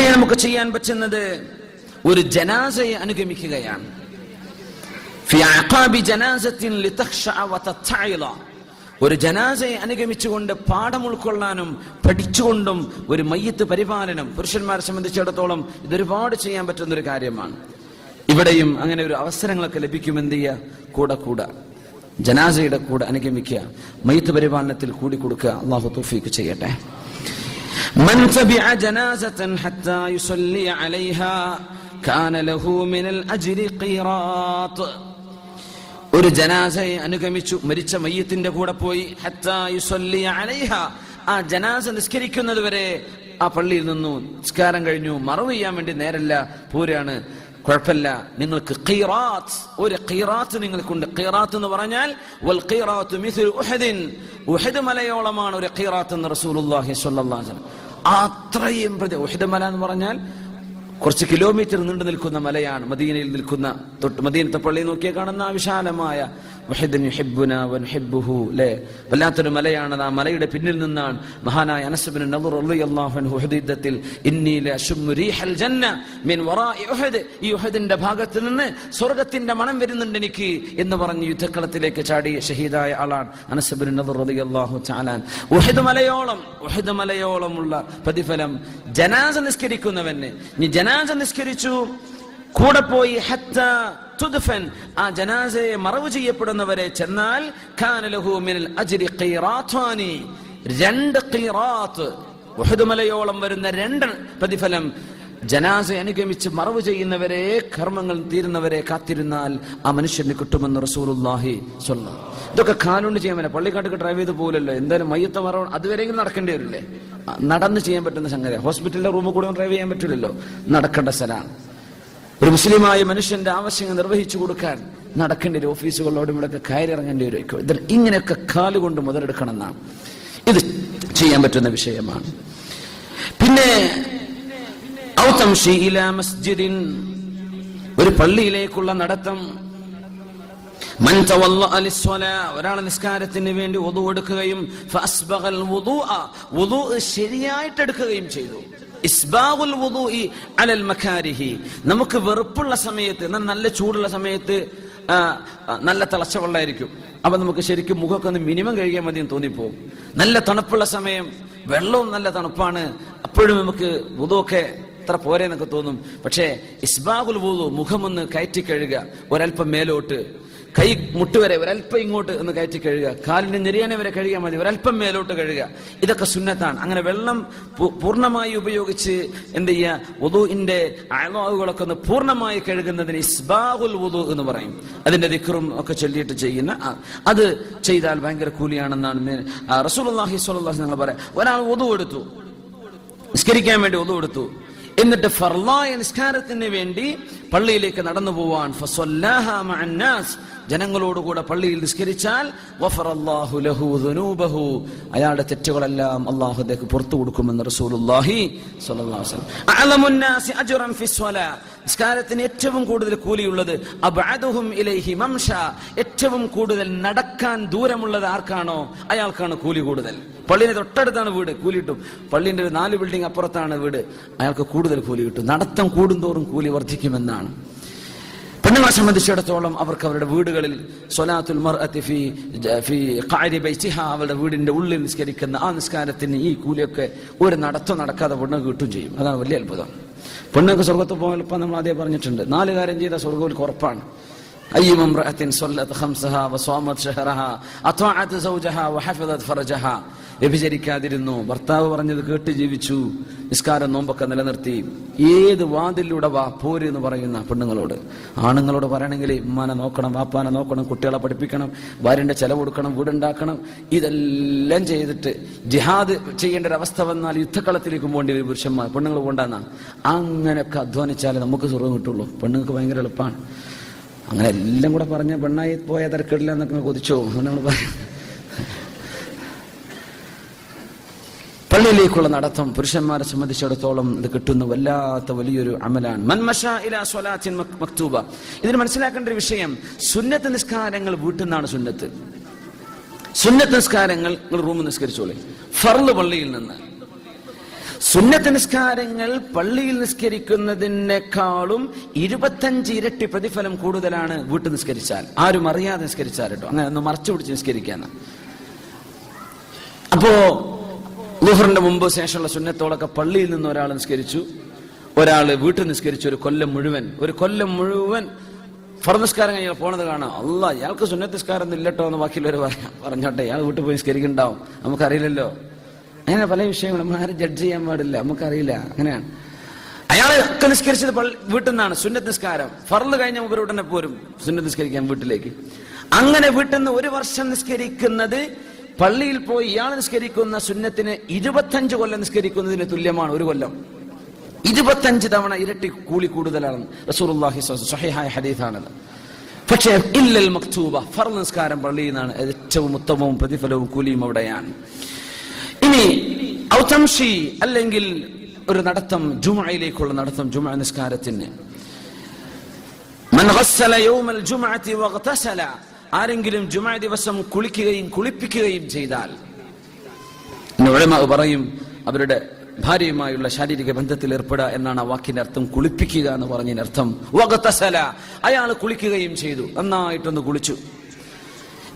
പിന്നെ നമുക്ക് ചെയ്യാൻ പറ്റുന്നത്? ഒരു ജനാസയെ അനുഗമിക്കുകയാണ്. ഒരു ജനാസയെ അനുഗമിച്ചുകൊണ്ട് പാഠം ഉൾക്കൊള്ളാനും പഠിച്ചുകൊണ്ടും ഒരു മയ്യത്ത് പരിപാലനം പുരുഷന്മാരെ സംബന്ധിച്ചിടത്തോളം ഇതൊരുപാട് ചെയ്യാൻ പറ്റുന്ന ഒരു കാര്യമാണ്. ഇവിടെയും അങ്ങനെ ഒരു അവസരങ്ങളൊക്കെ ലഭിക്കുമെന്ത് ചെയ്യുക കൂടെ കൂടെ. ജനാസയുടെ കൂടെ അനുഗമിക്കുക. മയ്യത്ത് പരിപാലനത്തിൽ കൂടി കൊടുക്കുക. അള്ളാഹു തൗഫീക്ക് ചെയ്യട്ടെ. من تبع جنازة حتى يصلي عليها كان له من الأجر قيراط ഒരു ജനാസയെ അനുഗമിച്ചു മരിച്ച മയ്യത്തിന്റെ കൂടെ പോയി ഹത്താ യുസല്ലി അലൈഹ ആ ജനാസ നിസ്കരിക്കുന്നത് വരെ ആ പള്ളിയിൽ നിന്നു നിസ്കാരം കഴിഞ്ഞു മറവ് ചെയ്യാൻ വേണ്ടി നേരല്ല പൂരാണ് കുഴപ്പമില്ല. നിങ്ങൾക്ക് ഖീറാത്ത് ഒരു ഖീറാത്ത് നിങ്ങൾക്കുണ്ട്. ഖീറാത്ത് എന്ന് പറഞ്ഞാൽ വൽ ഖീറാത്ത് മിഥുൽ ഉഹദിൻ. ഉഹദ് മലയോളമാണ് ഒരു ഖീറാത്ത് എന്ന് റസൂലുള്ളാഹി സ്വല്ലല്ലാഹു അലൈഹി അത്രയും പ്രതി ഉഹദ് മല എന്ന് പറഞ്ഞാൽ കുറച്ച് കിലോമീറ്റർ നീണ്ടു നിൽക്കുന്ന മലയാണ്. മദീനയിൽ നിൽക്കുന്ന തൊട്ട് മദീനത്തെ പള്ളി നോക്കിയാൽ കാണുന്ന വിശാലമായ വഹിദൻ യുഹിബ്ബുന വനുഹിബ്ബുഹു ല്ലേ വല്ലാത്തൊരു മലയാണ് ആ മലയുടെ പിന്നിൽ നിന്നാണ് മഹാനായ അനസ്ബിൻ നദർ റളിയല്ലാഹു വറാഇ ഉഹദ്. ഈ ഉഹദിന്റെ ഭാഗത്ത് നിന്ന് സ്വർഗത്തിന്റെ മണം വരുന്നുണ്ട് എനിക്ക് എന്ന് പറഞ്ഞ് യുദ്ധക്കളത്തിലേക്ക് ചാടി ഷഹീദായ ആളാണ് അനസ്ബിൻ നദർ റളിയല്ലാഹു തആല ഉഹദ് മലയോളം ഉഹദ് മലയോളമുള്ള പ്രതിഫലം ജനാസ നിസ്കരിക്കുന്നവന്. നീ ജനാസ നിസ്കരിച്ചു കൂടെ പോയി ഹത്ത ആ ജനാസയെ മറവ് ചെയ്യപ്പെടുന്നവരെ ചെന്നാൽ കാന ലഹു മിനൽ അജ്രി രണ്ട് ഖീറാത്ത് വരുന്ന രണ്ട് പ്രതിഫലം. ജനാസ അനുഗമിച്ച് മറവ് ചെയ്യുന്നവരെ കർമ്മങ്ങൾ തീരുന്നവരെ കാത്തിരുന്നാൽ ആ മനുഷ്യന് കിട്ടുമെന്ന് റസൂലുള്ളാഹി സ്വല്ലം. ഇതൊക്കെ കാലുകൊണ്ട് ചെയ്യാൻ പറ്റില്ല. പള്ളിക്കാട്ടൊക്കെ ഡ്രൈവ് ചെയ്ത് പോലല്ലോ എന്തായാലും മയ്യത്ത് മറവ് അതുവരെയെങ്കിലും നടക്കേണ്ടി വരില്ലേ? നടന്ന് ചെയ്യാൻ പറ്റുന്ന സംഗതി ഹോസ്പിറ്റലിലെ റൂമിൽ കൂടെ ഡ്രൈവ് ചെയ്യാൻ പറ്റില്ലല്ലോ. നടക്കേണ്ട സ്ഥലമാണ്. ഒരു മുസ്ലിമായ മനുഷ്യന്റെ ആവശ്യങ്ങൾ നിർവഹിച്ചു കൊടുക്കാൻ നടക്കേണ്ട ഒരു ഓഫീസുകളോടും ഇവിടെയൊക്കെ കയറി ഇറങ്ങേണ്ടി വരും ഇതിൽ ഇങ്ങനെയൊക്കെ കാലുകൊണ്ട് മുതലെടുക്കണം എന്നാണ് ഇത് ചെയ്യാൻ പറ്റുന്ന വിഷയമാണ്. പിന്നെ മസ്ജിദിൻ ഒരു പള്ളിയിലേക്കുള്ള നടത്തം. ഒരാൾ നിസ്കാരത്തിന് വേണ്ടി ഒതു എടുക്കുകയും ശരിയായിട്ട് എടുക്കുകയും ചെയ്തു. നമുക്ക് വെറുപ്പുള്ള സമയത്ത് എന്നാൽ നല്ല ചൂടുള്ള സമയത്ത് നല്ല തിളച്ച വെള്ളമായിരിക്കും. അപ്പൊ നമുക്ക് ശരിക്കും മുഖമൊക്കെ ഒന്ന് മിനിമം കഴിക്കാൻ മതി എന്ന് തോന്നിപ്പോവും. നല്ല തണുപ്പുള്ള സമയം വെള്ളവും നല്ല തണുപ്പാണ്. അപ്പോഴും നമുക്ക് വുദുവൊക്കെ അത്ര പോരെ എന്നൊക്കെ തോന്നും. പക്ഷേ ഇസ്ബാഗുൽ വുദു മുഖമൊന്ന് കയറ്റി കഴുകുക ഒരല്പം മേലോട്ട്. കൈ മുട്ടുവരെ ഒരല്പം ഇങ്ങോട്ട് ഒന്ന് കയറ്റി കഴുകുക. കാലിന്റെ ഞെരിയാനെ വരെ കഴുകിയാൽ മതി ഒരല്പം മേലോട്ട് കഴുകുക. ഇതൊക്കെ സുന്നത്താണ്. അങ്ങനെ വെള്ളം പൂർണമായി ഉപയോഗിച്ച് എന്ത് ചെയ്യുക? വുദുവിന്റെ അയവാകുകളൊക്കെ ഒന്ന് പൂർണമായി കഴുകുന്നതിന് ഇസ്ബാഹുൽ വുദു എന്ന് പറയും. അതിന്റെ ദിക്റും ഒക്കെ ചൊല്ലിയിട്ട് ചെയ്യുന്ന അത് ചെയ്താൽ ഭയങ്കര കൂലിയാണെന്നാണ് റസൂൽ അള്ളാഹി അലൈഹി വസല്ലം പറയാം ഒരാൾ വുദു എടുത്തു. നിസ്കരിക്കാൻ വേണ്ടി ഒതു കൊടുത്തു എന്നിട്ട് ഫർലായ നിസ്കാരത്തിന് വേണ്ടി പള്ളിയിലേക്ക് നടന്നു പോവാൻ ജനങ്ങളോടുകൂടെ പള്ളിയിൽ നിസ്കരിച്ചാൽ അയാളുടെ തെറ്റുകളെല്ലാം അള്ളാഹു അദ്ദേഹം പുറത്തു കൊടുക്കുമെന്ന് നിസ്കാരത്തിന് ഏറ്റവും കൂടുതൽ കൂലിയുള്ളത് ഏറ്റവും കൂടുതൽ നടക്കാൻ ദൂരമുള്ളത് ആർക്കാണോ? അയാൾക്കാണ് കൂലി കൂടുതൽ. പള്ളിയുടെ തൊട്ടടുത്താണ് വീട് കൂലി കിട്ടും. പള്ളിന്റെ ഒരു നാല് ബിൽഡിംഗ് അപ്പുറത്താണ് വീട്. അയാൾക്ക് കൂടുതൽ കൂലി കിട്ടും. നടത്തം കൂടുന്തോറും കൂലി വർദ്ധിക്കുമെന്നാണ്. പെണ്ണുങ്ങളെ സംബന്ധിച്ചിടത്തോളം അവർക്ക് അവരുടെ വീടുകളിൽ സ്വലാത്തുൽ മർഅത്തി ഫി ഫി ഖാരി ബൈതിഹ അവരുടെ വീടിന്റെ ഉള്ളിൽ നിസ്കരിക്കുന്ന ആ നിസ്കാരത്തിന് ഈ കൂലിയൊക്കെ ഒരു നടത്തം നടക്കാതെ പെണ്ണുങ്ങൾക്ക് കിട്ടും ചെയ്യും അതാണ് വലിയ അത്ഭുതം പെണ്ണുങ്ങൾക്ക് സ്വർഗത്ത് പോകാൻ ഇപ്പം നമ്മൾ ആദ്യം പറഞ്ഞിട്ടുണ്ട് നാല് കാര്യം ചെയ്ത സ്വർഗത്തിൽ ഉറപ്പാണ് أيما امرأة صلت خمسها وصامت شهرها أطاعت زوجها وحفظت فرجها വ്യഭിചരിക്കാതിരുന്നു. ഭർത്താവ് പറഞ്ഞത് കേട്ട് ജീവിച്ചു. നിസ്കാരം നോമ്പൊക്കെ നിലനിർത്തി. ഏത് വാതിലൂടെ വാ പോര് എന്ന് പറയുന്ന പെണ്ണുങ്ങളോട്. ആണുങ്ങളോട് പറയണമെങ്കിൽ ഉമ്മാനെ നോക്കണം വാപ്പാനെ നോക്കണം കുട്ടികളെ പഠിപ്പിക്കണം ഭാര്യന്റെ ചെലവ് കൊടുക്കണം വീടുണ്ടാക്കണം ഇതെല്ലാം ചെയ്തിട്ട് ജിഹാദ് ചെയ്യേണ്ട ഒരു അവസ്ഥ വന്നാൽ യുദ്ധക്കളത്തിലേക്ക് പോകേണ്ടി വരും പുരുഷന്മാർ. പെണ്ണുങ്ങൾ കൊണ്ടാന്നാ അങ്ങനെയൊക്കെ അധ്വാനിച്ചാലേ നമുക്ക് സ്വർഗം കിട്ടുള്ളൂ. പെണ്ണുങ്ങൾക്ക് ഭയങ്കര എളുപ്പമാണ് അങ്ങനെ എല്ലാം കൂടെ പറഞ്ഞ പെണ്ണായി പോയ തിരക്കിടില്ല എന്നൊക്കെ കൊതിച്ചോ? അങ്ങനെ നമ്മൾ പറയും. പള്ളിയിലേക്കുള്ള നടത്തം പുരുഷന്മാരെ സംബന്ധിച്ചിടത്തോളം ഇത് കിട്ടുന്ന വല്ലാത്ത വലിയൊരു അമലാണ്. മക്തൂബ. ഇതിന് മനസ്സിലാക്കേണ്ട ഒരു വിഷയം സുന്നത്ത് നിസ്കാരങ്ങൾ വീട്ടിൽ സുന്നത്ത്. സുന്നത്ത് നിസ്കാരങ്ങൾ നിങ്ങൾ റൂം നിസ്കരിച്ചോളെ. ഫർൾ പള്ളിയിൽ നിന്ന്. സുന്നത്ത് നിസ്കാരങ്ങൾ പള്ളിയിൽ നിസ്കരിക്കുന്നതിനേക്കാളും ഇരുപത്തഞ്ച് ഇരട്ടി പ്രതിഫലം കൂടുതലാണ് വീട്ടിൽ നിസ്കരിച്ചാൽ. ആരും അറിയാതെ നിസ്കരിച്ചാൽ കേട്ടോ. അങ്ങനെ ഒന്ന് മറച്ചു പിടിച്ച് നിസ്കരിക്കാന്ന് അപ്പോ ലുഹറിന്റെ മുമ്പ് ശേഷമുള്ള സുന്നത്തോളൊക്കെ പള്ളിയിൽ നിന്ന് ഒരാൾ നിസ്കരിച്ചു. ഒരാൾ വീട്ടിൽ നിസ്കരിച്ചു ഒരു കൊല്ലം മുഴുവൻ. ഒരു കൊല്ലം മുഴുവൻ ഫറനിസ്കാരം കഴിഞ്ഞാൽ പോണത് കാണാം. അല്ല ഇയാൾക്ക് സുന്നത്തിസ്കാരം ഇല്ലട്ടോ എന്ന് ബാക്കിയുള്ളവർ പറയാം. പറഞ്ഞോട്ടെ ഇയാൾ വീട്ടിൽ പോയി നിസ്കരിക്കുന്നുണ്ടാവും നമുക്കറിയില്ലല്ലോ. അങ്ങനെ പല വിഷയങ്ങളും നമ്മൾ ആരും ജഡ്ജ് ചെയ്യാൻ പാടില്ല. നമുക്കറിയില്ല. അങ്ങനെയാണ്. അയാളെ ഒക്കെ നിസ്കരിച്ചത് വീട്ടിൽ നിന്നാണ്. സുന്നത്ത് നിസ്കാരം. ഫർൾ കഴിഞ്ഞ മുമ്പ് ഉടനെ പോരും. സുന്നത്ത് നിസ്കരിക്കാൻ വീട്ടിലേക്ക്. അങ്ങനെ വീട്ടിൽ നിന്ന് ഒരു വർഷം നിസ്കരിക്കുന്നത് പള്ളിയിൽ പോയി ഇയാൾ നിസ്കരിക്കുന്ന സുന്നത്തിന് ഇരുപത്തഞ്ച് കൊല്ലം നിസ്കരിക്കുന്നതിന് തുല്യമാണ് ഒരു കൊല്ലം. ഇരുപത്തഞ്ച് തവണ ഇരട്ടി കൂലി കൂടുതലാണ് അലൈഹി സ്വഹീഹായ ഹദീസാണത്. പക്ഷേ ഇല്ലൽ മക്തൂബ ഫർ നിസ്കാരം പള്ളിയിൽ നിന്നാണ് ഏറ്റവും ഉത്തമവും പ്രതിഫലവും കൂലിയും അവിടെയാണ്. ഇനി ഔതംഷി അല്ലെങ്കിൽ ഒരു നടത്തം ജുമയിലേക്കുള്ള നടത്തം ജുമ നിസ്കാരത്തിന്. ആരെങ്കിലും ജുമാ ദിവസം കുളിക്കുകയും കുളിപ്പിക്കുകയും ചെയ്താൽ ഉഴമാവ് പറയും അവരുടെ ഭാര്യയുമായുള്ള ശാരീരിക ബന്ധത്തിൽ ഏർപ്പെടുക എന്നാണ് ആ വാക്കിന്റെ അർത്ഥം. കുളിപ്പിക്കുക എന്ന് പറഞ്ഞതിനർത്ഥം വകത്തസല അയാൾ കുളിക്കുകയും ചെയ്തു. നന്നായിട്ടൊന്ന് കുളിച്ചു.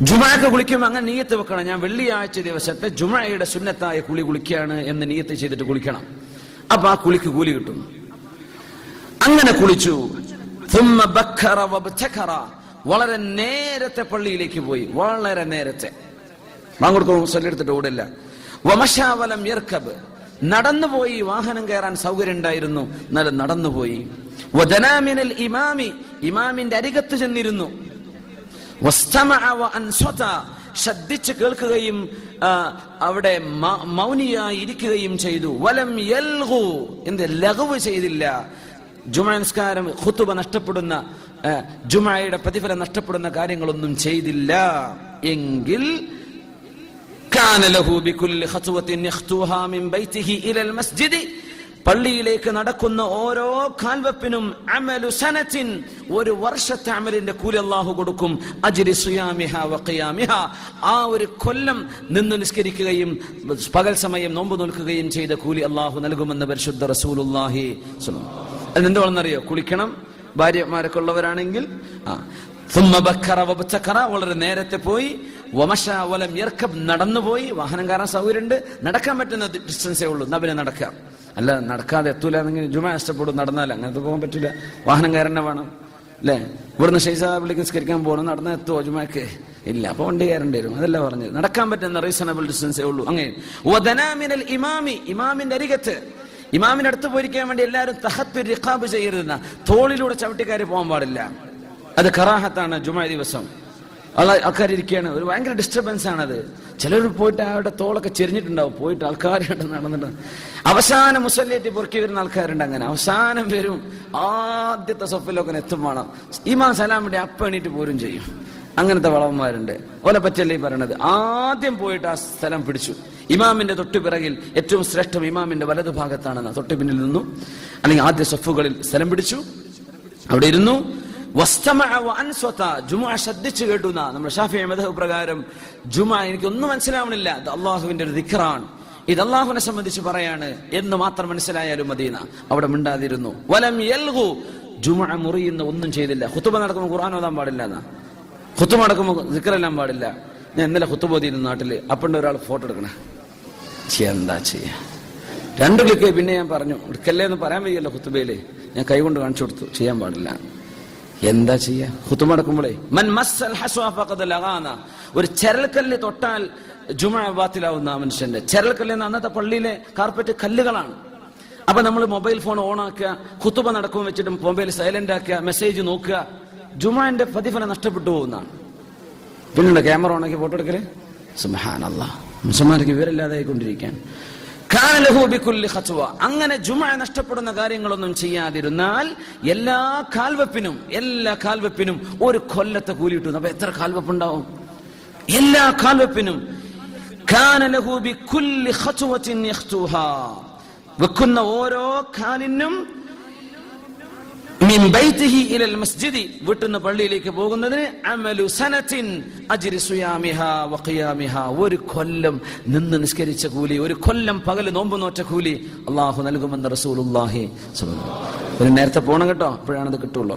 ജുമാക്ക് കുളിക്കുമ്പോൾ അങ്ങനെ നീയത്ത് വെക്കണം. ഞാൻ വെള്ളിയാഴ്ച ദിവസത്തെ ജുമായയുടെ സുന്നത്തായ കുളി കുളിക്കുകയാണ് എന്ന് നീയത്ത് ചെയ്തിട്ട് കുളിക്കണം. അപ്പൊ ആ കുളിക്ക് കൂലി കിട്ടും. അങ്ങനെ കുളിച്ചു. വളരെ നേരത്തെ പള്ളിയിലേക്ക് പോയി. വളരെ നേരത്തെ. മാങ്ങോടുക്കുമ്പോൾ മുസല്ലി എടുത്തിട്ട് ഓടില്ല. വമശാവലം യർക്കബ് നടന്നുപോയി വാഹനം കയറാൻ സൗകര്യം ഉണ്ടായിരുന്നു. എന്നാലും നടന്നുപോയി വദനാമിനൽ ഇമാമി. ഇമാമിന്റെ അരികത്ത് ചെന്നിരുന്നു. ശ്രദ്ധിച്ച് കേൾക്കുകയും അവിടെ മൗനിയായി ഇരിക്കുകയും ചെയ്തു. വലം എന്ത് ലഘുവ് ചെയ്തില്ല. ജുമാനസ്കാരം ഹുത്തുബ നഷ്ടപ്പെടുന്ന ജുമായയുടെ പ്രതിഫലം നഷ്ടപ്പെടുന്ന കാര്യങ്ങളൊന്നും ചെയ്തില്ല. എങ്കിൽ പള്ളിയിലേക്ക് നടക്കുന്ന ഓരോ കാൽവപ്പിനും അമലു സനത്തിൻ ഒരു വർഷത്തെ അമലിന്റെ കൂലി അള്ളാഹു കൊടുക്കും. അജിരി സുയാമിഹ വക്കയാമിഹ ആ ഒരു കൊല്ലം നിന്ന് നിസ്കരിക്കുകയും പകൽ സമയം നോമ്പ് നോൽക്കുകയും ചെയ്ത കൂലി അള്ളാഹു നൽകുമെന്ന് പരിശുദ്ധ റസൂലുല്ലാഹി എന്തുവാണെന്നറിയോ കുളിക്കണം ഭാര്യമാരൊക്കെ ഉള്ളവരാണെങ്കിൽ വളരെ നേരത്തെ പോയി. വമശ വലം നടന്നു പോയി വാഹനം കാരണം സൗകര്യമുണ്ട്. നടക്കാൻ പറ്റുന്ന ഡിസ്റ്റൻസേ ഉള്ളൂ. എന്നാ പിന്നെ നടക്കാം അല്ല നടക്കാതെ എത്തൂല എന്നെങ്കിൽ ജുമ നഷ്ടപ്പെടും നടന്നാൽ അങ്ങനത്തെ പോകാൻ പറ്റില്ല. വാഹനം കയറണ വേണം. അല്ലേ? ഇവിടുന്ന് ഷെയ്സാബിലേക്ക് നിസ്കരിക്കാൻ പോകണം. നടന്നാൽ എത്തുമോ ജുമാക്ക്? ഇല്ല. അപ്പൊ വണ്ടി കയറേണ്ടി വരും. അതല്ല പറഞ്ഞത്. നടക്കാൻ പറ്റുന്ന റീസണബിൾ ഡിസ്റ്റൻസേ ഉള്ളൂ. അങ്ങനെ. ഇമാമി. ഇമാമിന്റെ അരികത്ത്. ഇമാമിന്റെ അടുത്ത് പോയിരിക്കാൻ വേണ്ടി എല്ലാവരും തഹത്ത് റിഖാബ് ചെയ്യരുതെന്ന. തോളിലൂടെ ചവിട്ടിക്കാരി പോകാൻ പാടില്ല. അത് കറാഹത്താണ് ജുമാ ദിവസം. ആൾക്കാർ ഇരിക്കുകയാണ് ഒരു ഭയങ്കര ഡിസ്റ്റർബൻസ് ആണത്. ചിലർ പോയിട്ട് അവരുടെ തോളൊക്കെ ചെരിഞ്ഞിട്ടുണ്ടാവും. പോയിട്ട് ആൾക്കാരായിട്ട് നടന്നിട്ട്. അവസാനം മുസല്ലേറ്റ് പൊറുക്കി വരുന്ന ആൾക്കാരുണ്ട് അങ്ങനെ. അവസാനം വരും ആദ്യത്തെ സൊഫിലൊക്കെ എത്തും വേണം. ഇമാം സലാമിന്റെ അപ്പ എണീറ്റ് പോരും ചെയ്യും. അങ്ങനത്തെ വളവന്മാരുണ്ട്. ഓലെ പറ്റല്ലേ പറയണത്. ആദ്യം പോയിട്ട് ആ സ്ഥലം പിടിച്ചു. ഇമാമിന്റെ തൊട്ടു പിറകിൽ ഏറ്റവും ശ്രേഷ്ഠം ഇമാമിന്റെ വലതു ഭാഗത്താണെന്ന് തൊട്ടു പിന്നിൽ നിന്നു. അല്ലെങ്കിൽ ആദ്യ സഫുകളിൽ സ്ഥലം പിടിച്ചു. അവിടെ ഇരുന്നു. ജുമുഅ ശ്രദ്ധിച്ചു കേട്ടു നമ്മുടെ ഷാഫി മദഹ് പ്രകാരം ജുമ എനിക്കൊന്നും മനസ്സിലാവണില്ല. ഇത് അള്ളാഹുവിന്റെ ഒരു ദിഖറാണ്. ഇത് അള്ളാഹുവിനെ സംബന്ധിച്ച് പറയാണ്. എന്ന് മാത്രം മനസ്സിലായാലും മദീന അവിടെ മിണ്ടാതിരുന്നു. വലം ജുമാ മുറിയുന്ന ഒന്നും ചെയ്തില്ല. ഹുത്തുബ നടക്കുമ്പോൾ ഖുർആൻ ഓതാൻ പാടില്ല എന്നാ. ഖുത്തുബ അടക്കുമ്പോൾ ദിക്റെല്ലാം പാടില്ല. ഞാൻ ഇന്നലെ ഖുത്തുബ ഓതിയിരുന്നു നാട്ടിൽ അപ്പണ്ട് ഒരാൾ ഫോട്ടോ എടുക്കണേ. എന്താ ചെയ്യാ? രണ്ട് ക്ലിക്ക് പിന്നെ ഞാൻ പറഞ്ഞു എടുക്കല്ലേ എന്ന് പറയാൻ വയ്യല്ലോ ഖുത്തുബയിൽ ഞാൻ കൈകൊണ്ട് കാണിച്ചു കൊടുത്തു. ചെയ്യാൻ പാടില്ല. എന്താ ചെയ്യാ? ഖുത്തുബ അടക്കുമ്പോഴേ മൻ ഒരു ചരൽക്കല്ല് തൊട്ടാൽ ജുമ ബാത്തിലാവുന്ന ആ മനുഷ്യന്റെ. ചരൽക്കല്ല് എന്ന അന്നത്തെ പള്ളിയിലെ കാർപ്പറ്റ് കല്ലുകളാണ്. അപ്പൊ നമ്മൾ മൊബൈൽ ഫോൺ ഓൺ ആക്കുക കുത്തുബ നടക്കുമ്പോൾ വെച്ചിട്ട് മൊബൈൽ സൈലന്റ് ആക്കുക മെസ്സേജ് നോക്കുക. ജുമാന്റെ പ്രതിഫലം നഷ്ടപ്പെട്ടു പോകുന്നതാണ്. പിന്നീട് ക്യാമറ ഓണാക്കി ഫോട്ടോ എടുക്കൽ? സുബ്ഹാനല്ല. മുസൽമാർക്ക് കൊണ്ടിരിക്കാൻ അങ്ങനെ ജുമ നഷ്ടപ്പെടുന്ന കാര്യങ്ങളൊന്നും ചെയ്യാതിരുന്നാൽ എല്ലാ കാൽവെപ്പിനും എല്ലാ കാൽവെപ്പിനും ഒരു കൊല്ലത്തെ കൂലി കിട്ടും. അപ്പൊ എത്ര കാൽവെപ്പുണ്ടാവും? എല്ലാ കാൽവെപ്പിനും. വെക്കുന്ന ഓരോ കാലിനും മസ്ജിദി വീട്ടിന്ന് പള്ളിയിലേക്ക് പോകുന്നതിന് അമലു സനത്തിൻ ഒരു കൊല്ലം നിന്ന് നിസ്കരിച്ച കൂലി ഒരു കൊല്ലം പകൽ നോമ്പ് നോറ്റ കൂലി അള്ളാഹു നൽകുമെന്ന് അലൈഹി നേരത്തെ പോണം കേട്ടോ അപ്പോഴാണത് കിട്ടുള്ളൂ.